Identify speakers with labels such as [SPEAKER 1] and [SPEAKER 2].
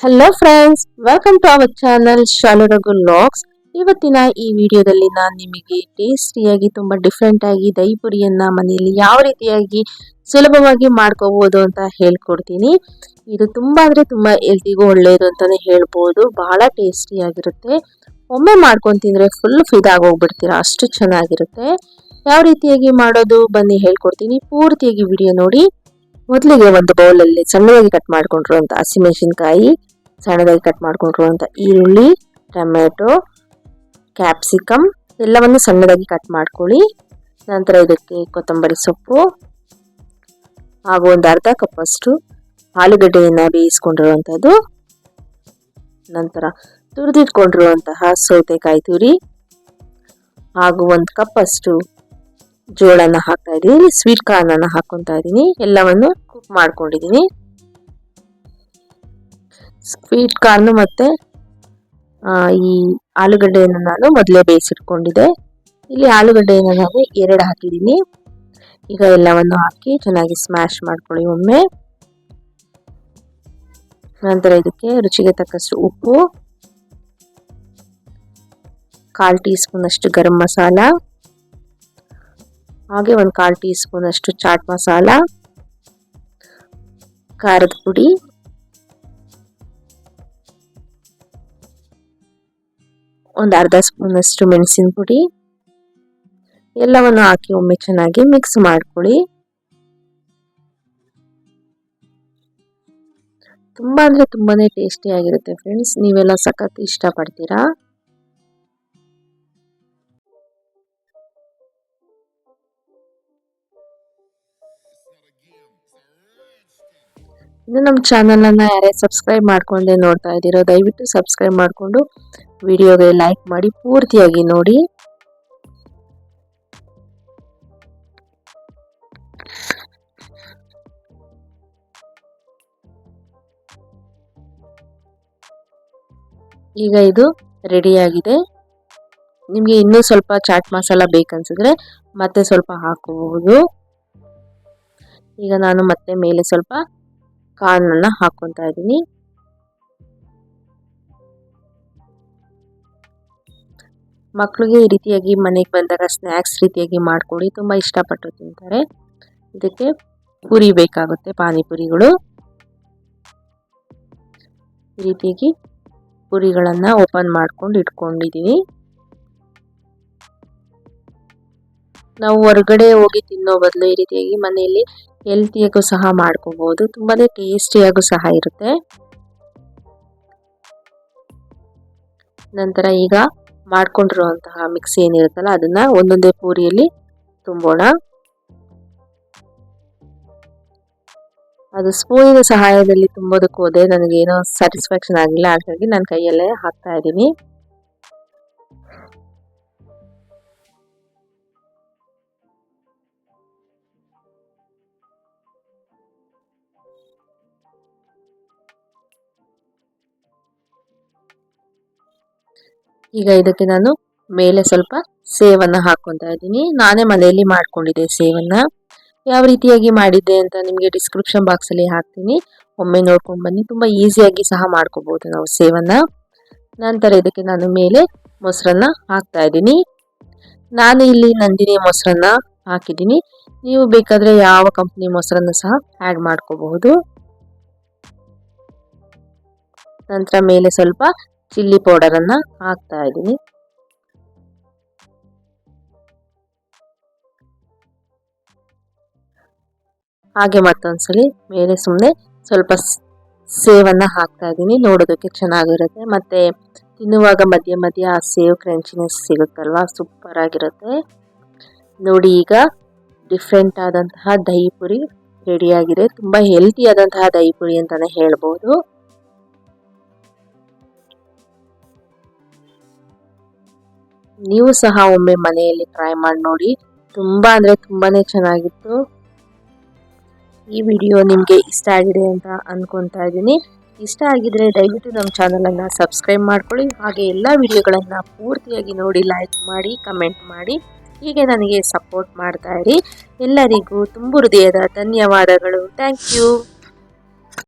[SPEAKER 1] Hello friends welcome to our channel ಶಾಲುರಗು logs ಇವತ್ತಿನ ಈ ವಿಡಿಯೋದಲ್ಲಿ ನಾನು ನಿಮಗೆ ಟೇಸ್ಟಿಯಾಗಿ ತುಂಬ ಡಿಫ್ರೆಂಟ್ ಆಗಿ ದಹಿ ಮನೆಯಲ್ಲಿ ಯಾವ ರೀತಿಯಾಗಿ ಸುಲಭವಾಗಿ ಮಾಡ್ಕೋಬಹುದು ಅಂತ ಹೇಳ್ಕೊಡ್ತೀನಿ. ಇದು ತುಂಬ ಅಂದರೆ ತುಂಬ ಹೆಲ್ತಿಗೂ ಒಳ್ಳೆಯದು ಅಂತಲೇ ಹೇಳ್ಬೋದು. ಬಹಳ ಟೇಸ್ಟಿಯಾಗಿರುತ್ತೆ ಒಮ್ಮೆ ಮಾಡ್ಕೊಂಡು ತಿಂದರೆ ಫುಲ್ ಫಿದಾಗಿ ಹೋಗ್ಬಿಡ್ತೀರಾ ಅಷ್ಟು ಚೆನ್ನಾಗಿರುತ್ತೆ. ಯಾವ ರೀತಿಯಾಗಿ ಮಾಡೋದು? ಬನ್ನಿ ಹೇಳ್ಕೊಡ್ತೀನಿ. ಪೂರ್ತಿಯಾಗಿ ವಿಡಿಯೋ ನೋಡಿ. ಮೊದಲಿಗೆ ಒಂದು ಬೌಲಲ್ಲಿ ಸಣ್ಣದಾಗಿ ಕಟ್ ಮಾಡ್ಕೊಂಡಿರುವಂಥ ಹಸಿಮೆಣಸಿನ್ಕಾಯಿ ಸಣ್ಣದಾಗಿ ಕಟ್ ಮಾಡ್ಕೊಂಡಿರುವಂಥ ಈರುಳ್ಳಿ ಟೊಮೆಟೊ ಕ್ಯಾಪ್ಸಿಕಮ್ ಎಲ್ಲವನ್ನು ಸಣ್ಣದಾಗಿ ಕಟ್ ಮಾಡ್ಕೊಳ್ಳಿ. ನಂತರ ಇದಕ್ಕೆ ಕೊತ್ತಂಬರಿ ಸೊಪ್ಪು ಹಾಗೂ ಒಂದು ಅರ್ಧ ಕಪ್ಪಷ್ಟು ಆಲೂಗಡ್ಡೆಯನ್ನು ಬೇಯಿಸ್ಕೊಂಡಿರುವಂಥದ್ದು ನಂತರ ತುರಿದಿಟ್ಕೊಂಡಿರುವಂತಹ ಸೌತೆಕಾಯಿ ತುರಿ ಹಾಗೂ ಒಂದು ಕಪ್ಪಷ್ಟು ಜೋಳನ ಹಾಕ್ತಾ ಇದ್ದೀನಿ. ಸ್ವೀಟ್ ಕಾರ್ನನ್ನು ಹಾಕ್ಕೊತಾ ಇದ್ದೀನಿ. ಎಲ್ಲವನ್ನು ಕುಕ್ ಮಾಡ್ಕೊಂಡಿದ್ದೀನಿ. ಸ್ವೀಟ್ ಕಾರ್ನ್ ಮತ್ತು ಈ ಆಲೂಗಡ್ಡೆಯನ್ನು ನಾನು ಮೊದಲೇ ಬೇಯಿಸಿಟ್ಕೊಂಡಿದ್ದೆ. ಇಲ್ಲಿ ಆಲೂಗಡ್ಡೆಯನ್ನು ನಾನು ಎರಡು ಹಾಕಿದ್ದೀನಿ. ಈಗ ಎಲ್ಲವನ್ನು ಹಾಕಿ ಚೆನ್ನಾಗಿ ಸ್ಮ್ಯಾಶ್ ಮಾಡ್ಕೊಳ್ಳಿ ಒಮ್ಮೆ. ನಂತರ ಇದಕ್ಕೆ ರುಚಿಗೆ ತಕ್ಕಷ್ಟು ಉಪ್ಪು, ಕಾಲು ಟೀ ಸ್ಪೂನ್ ಅಷ್ಟು ಗರಂ ಮಸಾಲ, ಹಾಗೆ ಒಂದು ಕಾಲು ಟೀ ಸ್ಪೂನ್ ಅಷ್ಟು ಚಾಟ್ ಮಸಾಲ, ಖಾರದ ಪುಡಿ ಒಂದು ಅರ್ಧ ಸ್ಪೂನಷ್ಟು ಮೆಣಸಿನ ಪುಡಿ. ಎಲ್ಲವನ್ನು ಹಾಕಿ ಒಮ್ಮೆ ಚೆನ್ನಾಗಿ ಮಿಕ್ಸ್ ಮಾಡ್ಕೊಳ್ಳಿ. ತುಂಬ ಅಂದರೆ ತುಂಬಾ ಟೇಸ್ಟಿಯಾಗಿರುತ್ತೆ ಫ್ರೆಂಡ್ಸ್ ನೀವೆಲ್ಲ ಸಖತ್ ಇಷ್ಟಪಡ್ತೀರಾ? ಇನ್ನು ನಮ್ಮ ಚಾನಲನ್ನು ಯಾರೇ ಸಬ್ಸ್ಕ್ರೈಬ್ ಮಾಡ್ಕೊಂಡೆ ನೋಡ್ತಾ ಇದ್ದೀರೋ, ದಯವಿಟ್ಟು ಸಬ್ಸ್ಕ್ರೈಬ್ ಮಾಡಿಕೊಂಡು ವಿಡಿಯೋಗೆ ಲೈಕ್ ಮಾಡಿ ಪೂರ್ತಿಯಾಗಿ ನೋಡಿ. ಈಗ ಇದು ರೆಡಿಯಾಗಿದೆ ನಿಮಗೆ ಇನ್ನೂ ಸ್ವಲ್ಪ ಚಾಟ್ ಮಸಾಲ ಬೇಕನ್ಸಿದ್ರೆ ಮತ್ತೆ ಸ್ವಲ್ಪ ಹಾಕಬಹುದು ಈಗ ನಾನು ಮತ್ತೆ ಮೇಲೆ ಸ್ವಲ್ಪ ಕಾರ್ನನ್ನು ಹಾಕ್ಕೊತಾ ಇದ್ದೀನಿ. ಮಕ್ಕಳಿಗೆ ಈ ರೀತಿಯಾಗಿ ಮನೆಗೆ ಬಂದಾಗ ಸ್ನ್ಯಾಕ್ಸ್ ರೀತಿಯಾಗಿ ಮಾಡಿಕೊಡಿ. ತುಂಬ ಇಷ್ಟಪಟ್ಟು ತಿಂತಾರೆ. ಇದಕ್ಕೆ ಪುರಿ ಬೇಕಾಗುತ್ತೆ, ಪಾನಿಪುರಿಗಳು. ಈ ರೀತಿಯಾಗಿ ಪುರಿಗಳನ್ನು ಓಪನ್ ಮಾಡ್ಕೊಂಡು ಇಟ್ಕೊಂಡಿದ್ದೀನಿ ನಾವು ಹೊರಗಡೆ ಹೋಗಿ ತಿನ್ನೋ ಬದಲು ಈ ರೀತಿಯಾಗಿ ಮನೆಯಲ್ಲಿ ಹೆಲ್ತಿಯಾಗೂ ಸಹ ಮಾಡ್ಕೋಬಹುದು ತುಂಬಾ ಟೇಸ್ಟಿಯಾಗೂ ಸಹ ಇರುತ್ತೆ. ನಂತರ ಈಗ ಮಾಡ್ಕೊಂಡಿರುವಂತಹ ಮಿಕ್ಸಿ ಏನಿರುತ್ತಲ್ಲ ಅದನ್ನ ಒಂದೊಂದೇ ಪೂರಿಯಲ್ಲಿ ತುಂಬೋಣ. ಅದು ಸ್ಪೂನಿನ ಸಹಾಯದಲ್ಲಿ ತುಂಬೋದಕ್ಕೆ ಹೋದೆ ನನಗೇನೋ ಸ್ಯಾಟಿಸ್ಫ್ಯಾಕ್ಷನ್ ಆಗಿಲ್ಲ ಹಾಗಾಗಿ ನಾನು ಕೈಯಲ್ಲೇ ಹಾಕ್ತಾ ಇದ್ದೀನಿ. ಈಗ ಇದಕ್ಕೆ ನಾನು ಮೇಲೆ ಸ್ವಲ್ಪ ಸೇವನ್ನು ಹಾಕೊತಾ ಇದ್ದೀನಿ. ನಾನೇ ಮನೆಯಲ್ಲಿ ಮಾಡ್ಕೊಂಡಿದ್ದೆ ಸೇವನ್ನು. ಯಾವ ರೀತಿಯಾಗಿ ಮಾಡಿದ್ದೆ ಅಂತ ನಿಮಗೆ ಡಿಸ್ಕ್ರಿಪ್ಷನ್ ಬಾಕ್ಸಲ್ಲಿ ಹಾಕ್ತೀನಿ. ಒಮ್ಮೆ ನೋಡ್ಕೊಂಡು ಬನ್ನಿ. ತುಂಬ ಈಸಿಯಾಗಿ ಸಹ ಮಾಡ್ಕೋಬೋದು ನಾವು ಸೇವನ್ನು. ನಂತರ ಇದಕ್ಕೆ ನಾನು ಮೇಲೆ ಮೊಸರನ್ನ ಹಾಕ್ತಾ ಇದ್ದೀನಿ. ನಾನು ಇಲ್ಲಿ ನಂದಿನಿ ಮೊಸರನ್ನ ಹಾಕಿದ್ದೀನಿ. ನೀವು ಬೇಕಾದರೆ ಯಾವ ಕಂಪ್ನಿ ಮೊಸರನ್ನು ಸಹ ಆ್ಯಡ್ ಮಾಡ್ಕೋಬಹುದು. ನಂತರ ಮೇಲೆ ಸ್ವಲ್ಪ ಚಿಲ್ಲಿ ಪೌಡರನ್ನು ಹಾಕ್ತಾ ಇದ್ದೀನಿ. ಹಾಗೆ ಮತ್ತೊಂದ್ಸಲಿ ಮೇಲೆ ಸುಮ್ಮನೆ ಸ್ವಲ್ಪ ಸೇವನ್ನ ಹಾಕ್ತಾ ಇದ್ದೀನಿ. ನೋಡೋದಕ್ಕೆ ಚೆನ್ನಾಗಿರುತ್ತೆ. ಮತ್ತೆ ತಿನ್ನುವಾಗ ಮಧ್ಯ ಮಧ್ಯ ಆ ಸೇವ್ ಕ್ರಂಚಿನೆಸ್ ಸಿಗುತ್ತಲ್ವ? ಸೂಪರ್ ಆಗಿರುತ್ತೆ. ನೋಡಿ ಈಗ ಡಿಫ್ರೆಂಟ್ ಆದಂತಹ ದಹಿ ಪುರಿ ರೆಡಿಯಾಗಿದೆ ತುಂಬ ಹೆಲ್ತಿ ಆದಂತಹ ದಹಿ ಪುರಿ ಅಂತಲೇ ಹೇಳ್ಬೋದು. ನೀವು ಸಹ ಒಮ್ಮೆ ಮನೆಯಲ್ಲಿ ಟ್ರೈ ಮಾಡಿ ನೋಡಿ. ತುಂಬ ಅಂದರೆ ತುಂಬಾ ಚೆನ್ನಾಗಿತ್ತು. ಈ ವಿಡಿಯೋ ನಿಮಗೆ ಇಷ್ಟ ಆಗಿದೆ ಅಂತ ಅಂದ್ಕೊತಾ ಇದ್ದೀನಿ. ಇಷ್ಟ ಆಗಿದ್ರೆ ದಯವಿಟ್ಟು ನಮ್ಮ ಚಾನಲನ್ನು ಸಬ್ಸ್ಕ್ರೈಬ್ ಮಾಡ್ಕೊಳ್ಳಿ. ಹಾಗೆ ಎಲ್ಲ ವಿಡಿಯೋಗಳನ್ನು ಪೂರ್ತಿಯಾಗಿ ನೋಡಿ ಲೈಕ್ ಮಾಡಿ ಕಮೆಂಟ್ ಮಾಡಿ. ಹೀಗೆ ನನಗೆ ಸಪೋರ್ಟ್ ಮಾಡ್ತಾ ಇರಿ. ಎಲ್ಲರಿಗೂ ತುಂಬ ಹೃದಯದ ಧನ್ಯವಾದಗಳು. Thank you